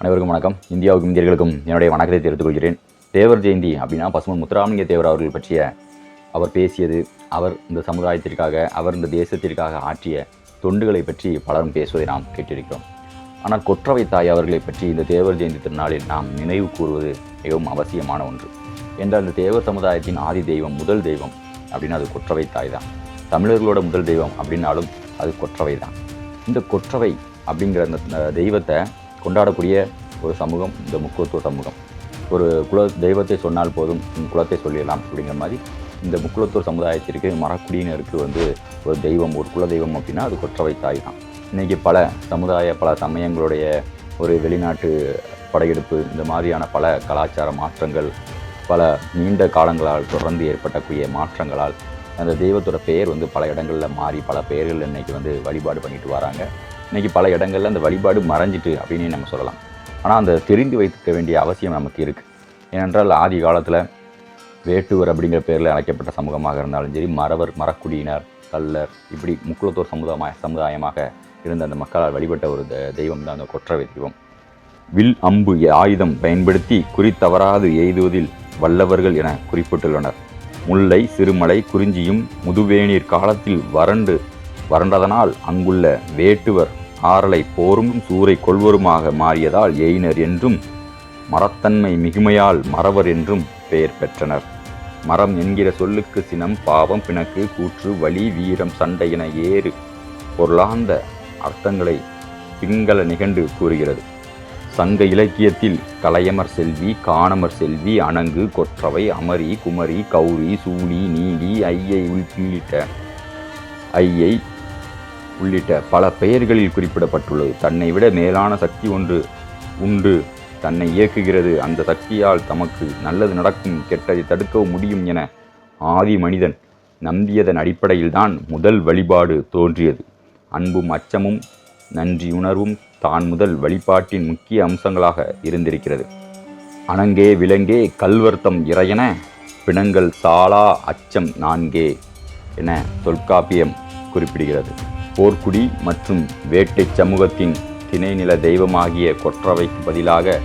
அனைவருக்கும் வணக்கம். இந்தியாவுக்கும் இந்தியர்களுக்கும் என்னுடைய வணக்கத்தை தெரிவித்துக் கொள்கிறேன். தேவர் ஜெயந்தி அப்படின்னா பசுமன் முத்துராமலிங்க தேவர் அவர்கள் பற்றிய அவர் பேசியது அவர் இந்த சமுதாயத்திற்காக அவர் இந்த தேசத்திற்காக ஆற்றிய தொண்டுகளை பற்றி பலரும் பேசுவதை நாம் கேட்டிருக்கிறோம். ஆனால் கொற்றவை தாய் அவர்களை பற்றி இந்த தேவர் ஜெயந்தி திருநாளில் நாம் நினைவு கூறுவது மிகவும் அவசியமான ஒன்று. என்றால் இந்த தேவர் சமுதாயத்தின் ஆதி தெய்வம் முதல் தெய்வம் அப்படின்னா அது கொற்றவை தாய் தான். தமிழர்களோட முதல் தெய்வம் அப்படின்னாலும் அது கொற்றவை தான். இந்த கொற்றவை அப்படிங்கிற அந்த தெய்வத்தை கொண்டாடக்கூடிய ஒரு சமூகம் இந்த முக்குவத்துவ சமூகம். ஒரு குல தெய்வத்தை சொன்னால் போதும் குலத்தை சொல்லிடலாம் அப்படிங்கிற மாதிரி இந்த முக்குலத்தூர் சமுதாயத்திற்கு மரக்குடியினருக்கு வந்து ஒரு தெய்வம் ஒரு குல தெய்வம் அப்படின்னா அது கொற்றவை தாய் தான். இன்றைக்கி பல சமுதாய பல சமயங்களுடைய ஒரு வெளிநாட்டு படையெடுப்பு இந்த மாதிரியான பல கலாச்சார மாற்றங்கள் பல நீண்ட காலங்களால் தொடர்ந்து ஏற்பட்டக்கூடிய மாற்றங்களால் அந்த தெய்வத்தோட பெயர் வந்து பல இடங்களில் மாறி பல பெயர்கள் இன்றைக்கி வந்து வழிபாடு பண்ணிட்டு வராங்க. இன்னைக்கு பல இடங்களில் அந்த வழிபாடு மறைஞ்சிட்டு அப்படின்னு நம்ம சொல்லலாம். ஆனால் அந்த தெரிந்து வைத்துக்க வேண்டிய அவசியம் நமக்கு இருக்குது ஏனென்றால் ஆதி காலத்தில் வேட்டுவர் அப்படிங்கிற பேரில் அழைக்கப்பட்ட சமூகமாக இருந்தாலும் சரி மறவர் மரக்குடியினர் கல்லர் இப்படி முக்குளத்தோர் சமுதாய சமுதாயமாக இருந்த அந்த மக்களால் வழிபட்ட ஒரு தெய்வம் தான் அந்த கொற்றவை தெய்வம். வில் அம்பு ஆயுதம் பயன்படுத்தி குறித்தவராது எய்துவதில் வல்லவர்கள் என குறிப்பிட்டுள்ளனர். முல்லை சிறுமலை குறிஞ்சியும் முதுவேநீர் காலத்தில் வறண்டு வறண்டதனால் அங்குள்ள வேட்டுவர் சாரலை போரும் சூறை கொள்வருமாக மாறியதால் எயினர் என்றும் மரத்தன்மை மிகுமையால் மறவர் என்றும் பெயர் பெற்றனர். மரம் என்கிற சொல்லுக்கு சினம் பாவம் பிணக்கு கூற்று வலி வீரம் சண்டை என ஏறு பொருளாந்த அர்த்தங்களை பிங்கள நிகண்டு கூறுகிறது. சங்க இலக்கியத்தில் கலையமர் செல்வி காணமர் செல்வி அணங்கு கொற்றவை அமரி குமரி கௌரி சூனி நீலி ஐயை உள்ளிட்ட ஐயை உள்ளிட்ட பல பெயர்களில் குறிப்பிடப்பட்டுள்ளது. தன்னை விட மேலான சக்தி ஒன்று உண்டு. தன்னை இயக்குகிறது. அந்த சக்தியால் தமக்கு நல்லது நடக்கும். கெட்டதை தடுக்கவும் முடியும் என ஆதி மனிதன் நம்பியதன் அடிப்படையில்தான் முதல் வழிபாடு தோன்றியது. அன்பும் அச்சமும் நன்றியுணர்வும் தான் முதல் வழிபாட்டின் முக்கிய அம்சங்களாக இருந்திருக்கிறது. அணங்கே விலங்கே கல்வர்த்தம் இறையென பிணங்கள் சாலா அச்சம் நான்கே என தொல்காப்பியம் குறிப்பிடுகிறது. போர்க்குடி மற்றும் வேட்டை சமூகத்தின் திணைநில தெய்வமாகிய கொற்றவைக்கு பதிலாக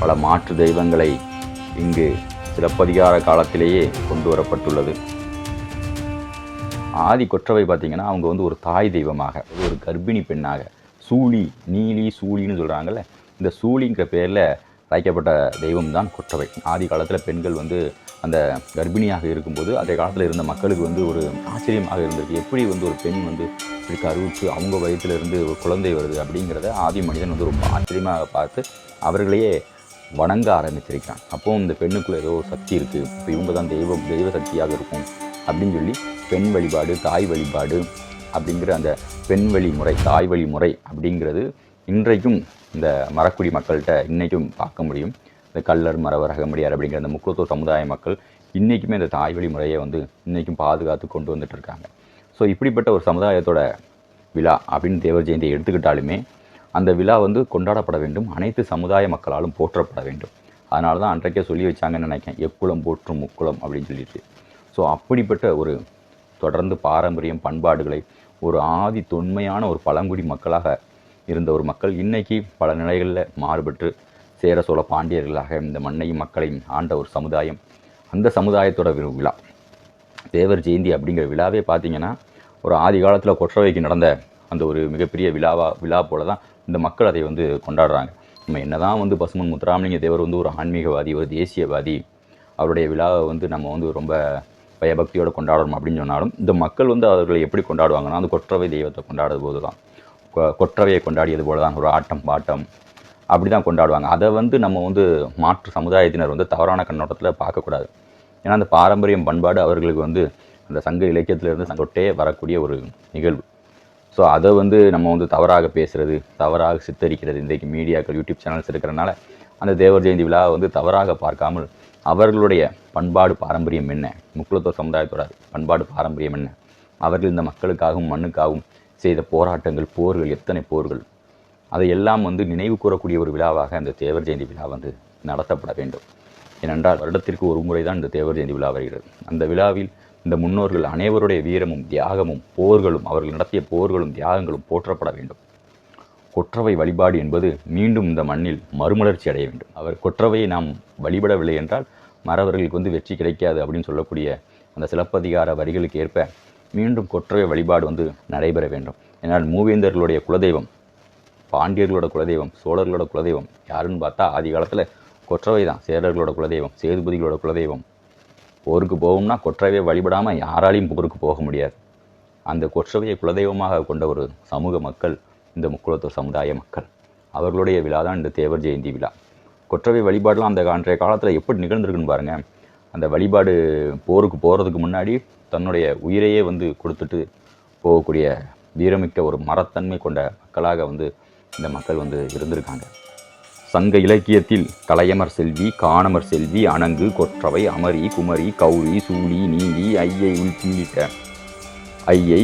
பல மாற்று தெய்வங்களை இங்கு சிலப்பதிகார காலத்திலேயே கொண்டு வரப்பட்டுள்ளது. ஆதி கொற்றவை பார்த்திங்கன்னா அவங்க வந்து ஒரு தாய் தெய்வமாக ஒரு கர்ப்பிணி பெண்ணாக சூளி நீலி சூழின்னு சொல்கிறாங்கல்ல இந்த சூழிங்கிற பேரில் வைக்கப்பட்ட தெய்வம் தான் கொற்றவை. ஆதி காலத்தில் பெண்கள் வந்து அந்த கர்ப்பிணியாக இருக்கும்போது அதே காலத்தில் இருந்த மக்களுக்கு வந்து ஒரு ஆச்சரியமாக இருந்திருக்கு. எப்படி வந்து ஒரு பெண் வந்து இப்படி கருவுக்கு அவங்க வயித்துல இருந்து ஒரு குழந்தை வருது அப்படிங்கிறத ஆதி மனிதன் வந்து ரொம்ப ஆச்சரியமாக பார்த்து அவர்களையே வணங்க ஆரம்பிச்சிருக்கான் அப்போது இந்த பெண்ணுக்குள்ளே ஏதோ சக்தி இருக்குது இப்போ இவங்க தான் தெய்வம் தெய்வ சக்தியாக இருக்கும் அப்படின்னு சொல்லி பெண் வழிபாடு தாய் வழிபாடு அப்படிங்கிற அந்த பெண் வழிமுறை தாய் வழிமுறை அப்படிங்கிறது இன்றைக்கும் இந்த மரக்குடி மக்கள்கிட்ட இன்றைக்கும் பார்க்க முடியும். இந்த கல்லர் மரவர் அகமடியார் அப்படிங்கிற அந்த முக்குளத்தூர் சமுதாய மக்கள் இன்றைக்குமே இந்த தாய்வழி முறையை வந்து இன்றைக்கும் பாதுகாத்து கொண்டு வந்துட்டு இருக்காங்க. ஸோ இப்படிப்பட்ட ஒரு சமுதாயத்தோட விழா அப்படின்னு தேவர் ஜெயந்தியை எடுத்துக்கிட்டாலுமே அந்த விழா வந்து கொண்டாடப்பட வேண்டும். அனைத்து சமுதாய மக்களாலும் போற்றப்பட வேண்டும். அதனால தான் அன்றைக்கே சொல்லி வச்சாங்கன்னு நினைக்கிறேன். எக்குளம் போற்றும் முக்குளம் அப்படின்னு சொல்லிட்டு. ஸோ அப்படிப்பட்ட ஒரு தொடர்ந்து பாரம்பரியம் பண்பாடுகளை ஒரு ஆதி தொன்மையான ஒரு பழங்குடி மக்களாக இருந்த ஒரு மக்கள் இன்னைக்கு பல நிலைகளில் மாறுபட்டு சேர சோழ பாண்டியர்களாக இந்த மண்ணையும் மக்களையும் ஆண்ட ஒரு சமுதாயம். அந்த சமுதாயத்தோட விழா. தேவர் ஜெயந்தி அப்படிங்கிற விழாவே பார்த்தீங்கன்னா ஒரு ஆதி காலத்தில் கொற்றவைக்கு நடந்த அந்த ஒரு மிகப்பெரிய விழாவா விழா போல தான் இந்த மக்கள் அதை வந்து கொண்டாடுறாங்க. நம்ம என்னதான் வந்து பசுமன் முத்துராமலிங்க தேவர் வந்து ஒரு ஆன்மீகவாதி ஒரு தேசியவாதி அவருடைய விழாவை வந்து நம்ம வந்து ரொம்ப பயபக்தியோடு கொண்டாடணும் அப்படின்னு சொன்னாலும் இந்த மக்கள் வந்து அவர்களை எப்படி கொண்டாடுவாங்கன்னா அந்த கொற்றவை தெய்வத்தை கொண்டாடுறது போது தான் கொற்றவையை கொண்டாடியது போல தான் ஒரு ஆட்டம் பாட்டம் அப்படி தான் கொண்டாடுவாங்க. அதை வந்து நம்ம வந்து மாற்று சமுதாயத்தினர் வந்து தவறான கண்ணோட்டத்தில் பார்க்கக்கூடாது. ஏன்னா அந்த பாரம்பரியம் பண்பாடு அவர்களுக்கு வந்து அந்த சங்க இலக்கியத்திலிருந்து சங்கொட்டே வரக்கூடிய ஒரு நிகழ்வு. ஸோ அதை வந்து நம்ம வந்து தவறாக பேசுகிறது தவறாக சித்தரிக்கிறது இன்றைக்கு மீடியாக்கள் யூடியூப் சேனல்ஸ் இருக்கிறனால அந்த தேவர் ஜெயந்தி விழாவை வந்து தவறாக பார்க்காமல் அவர்களுடைய பண்பாடு பாரம்பரியம் என்ன? முக்குலத்துவ சமுதாயத்தோட பண்பாடு பாரம்பரியம் என்ன? அவர்கள் இந்த மக்களுக்காகவும் மண்ணுக்காகவும் செய்த போராட்டங்கள் போர்கள் எத்தனை போர்கள் அதையெல்லாம் வந்து நினைவு கூறக்கூடிய ஒரு விழாவாக அந்த தேவர் ஜெயந்தி விழா வந்து நடத்தப்பட வேண்டும். ஏனென்றால் வருடத்திற்கு ஒரு முறை தான் இந்த தேவர் ஜெயந்தி விழா வருகிறது. அந்த விழாவில் இந்த முன்னோர்கள் அனைவருடைய வீரமும் தியாகமும் போர்களும் அவர்கள் நடத்திய போர்களும் தியாகங்களும் போற்றப்பட வேண்டும். கொற்றவை வழிபாடு என்பது மீண்டும் இந்த மண்ணில் மறுமலர்ச்சி அடைய வேண்டும். அவர் கொற்றவையை நாம் வழிபடவில்லை என்றால் மறவர்களுக்கு வந்து வெற்றி கிடைக்காது அப்படின்னு சொல்லக்கூடிய அந்த சிலப்பதிகார வரிகளுக்கு ஏற்ப மீண்டும் கொற்றவை வழிபாடு வந்து நடைபெற வேண்டும். ஏன்னால் மூவேந்தர்களுடைய குலதெய்வம் பாண்டியர்களோட குலதெய்வம் சோழர்களோட குலதெய்வம் யாருன்னு பார்த்தா ஆதி காலத்தில் கொற்றவை தான். சேரர்களோட குலதெய்வம் சேதுபதிகளோட குலதெய்வம். போருக்கு போகும்னா கொற்றவையை வழிபடாமல் யாராலையும் போருக்கு போக முடியாது. அந்த கொற்றவையை குலதெய்வமாக கொண்ட ஒரு சமூக மக்கள் இந்த முக்குளத்தூர் சமுதாய மக்கள் அவர்களுடைய விழா தான் இந்த தேவர் ஜெயந்தி விழா. கொற்றவை வழிபாடெலாம் அந்த அன்றைய காலத்தில் எப்படி நிகழ்ந்திருக்குன்னு பாருங்கள் அந்த வழிபாடு போருக்கு போகிறதுக்கு முன்னாடி தன்னுடைய உயிரையே வந்து கொடுத்துட்டு போகக்கூடிய வீரமிக்க ஒரு மரத்தன்மை கொண்ட மக்களாக வந்து இந்த மக்கள் வந்து இருந்திருக்காங்க. சங்க இலக்கியத்தில் கலையமர் செல்வி காணமர் செல்வி அணங்கு கொற்றவை அமரி குமரி கௌரி சூழி நீலி ஐயை உள்ளிட்ட ஐயை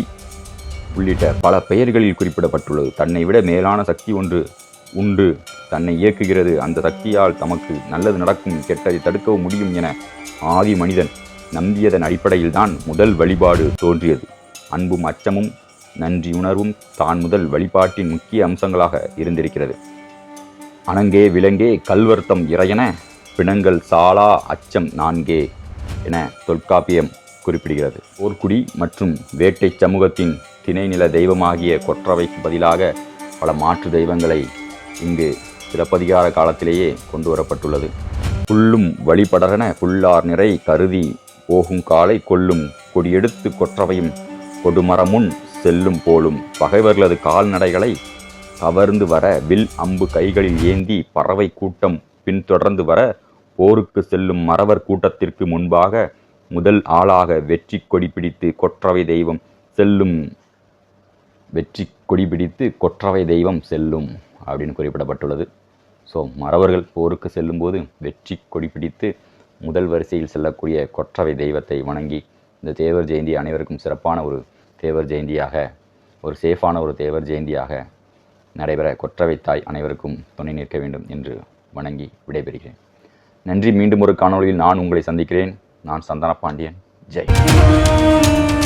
உள்ளிட்ட பல பெயர்களில் குறிப்பிடப்பட்டுள்ளது. தன்னை விட மேலான சக்தி ஒன்று உண்டு. தன்னை இயக்குகிறது. அந்த சக்தியால் தமக்கு நல்லது நடக்கும் கெட்டதை தடுக்கவும் முடியும் என ஆதி மனிதன் நம்பியதன் அடிப்படையில்தான் முதல் வழிபாடு தோன்றியது. அன்பும் அச்சமும் நன்றியுணர்வும் தான் முதல் வழிபாட்டின் முக்கிய அம்சங்களாக இருந்திருக்கிறது. அணங்கே விலங்கே கல்வர்த்தம் இறையென பிணங்கள் சாலா அச்சம் நான்கே என தொல்காப்பியம் குறிப்பிடுகிறது. போர்க்குடி மற்றும் வேட்டை சமூகத்தின் திணைநில தெய்வமாகிய கொற்றவைக்கு பதிலாக பல மாற்று தெய்வங்களை இங்கு சிலப்பதிகார காலத்திலேயே கொண்டு வரப்பட்டுள்ளது. புல்லும் வழிபடரென புல்லார் நிறை கருதி போகும் காலை கொல்லும் கொடியெடுத்து கொற்றவையும் கொடுமரமுன் செல்லும் போலும் பகைவர்களது கால்நடைகளை கவர்ந்து வர வில் அம்பு கைகளில் ஏந்தி பறவை கூட்டம் பின்தொடர்ந்து வர போருக்கு செல்லும் மறவர் கூட்டத்திற்கு முன்பாக முதல் ஆளாக வெற்றி கொடி பிடித்து கொற்றவை தெய்வம் செல்லும். வெற்றி கொடி பிடித்து கொற்றவை தெய்வம் செல்லும். அப்படின்னு குறிப்பிடப்பட்டுள்ளது. ஸோ மறவர்கள் போருக்கு செல்லும்போது வெற்றி கொடி பிடித்து முதல் வரிசையில் செல்லக்கூடிய கொற்றவை தெய்வத்தை வணங்கி இந்த தேவர் ஜெயந்தி அனைவருக்கும் சிறப்பான ஒரு தேவர் ஜெயந்தியாக ஒரு சேஃபான ஒரு தேவர் ஜெயந்தியாக நடைபெற கொற்றவை தாய் அனைவருக்கும் துணை நிற்க வேண்டும் என்று வணங்கி விடைபெறுகிறேன். நன்றி. மீண்டும் ஒரு காணொளியில் நான் உங்களை சந்திக்கிறேன். நான் சந்தன பாண்டியன் ஜெய்.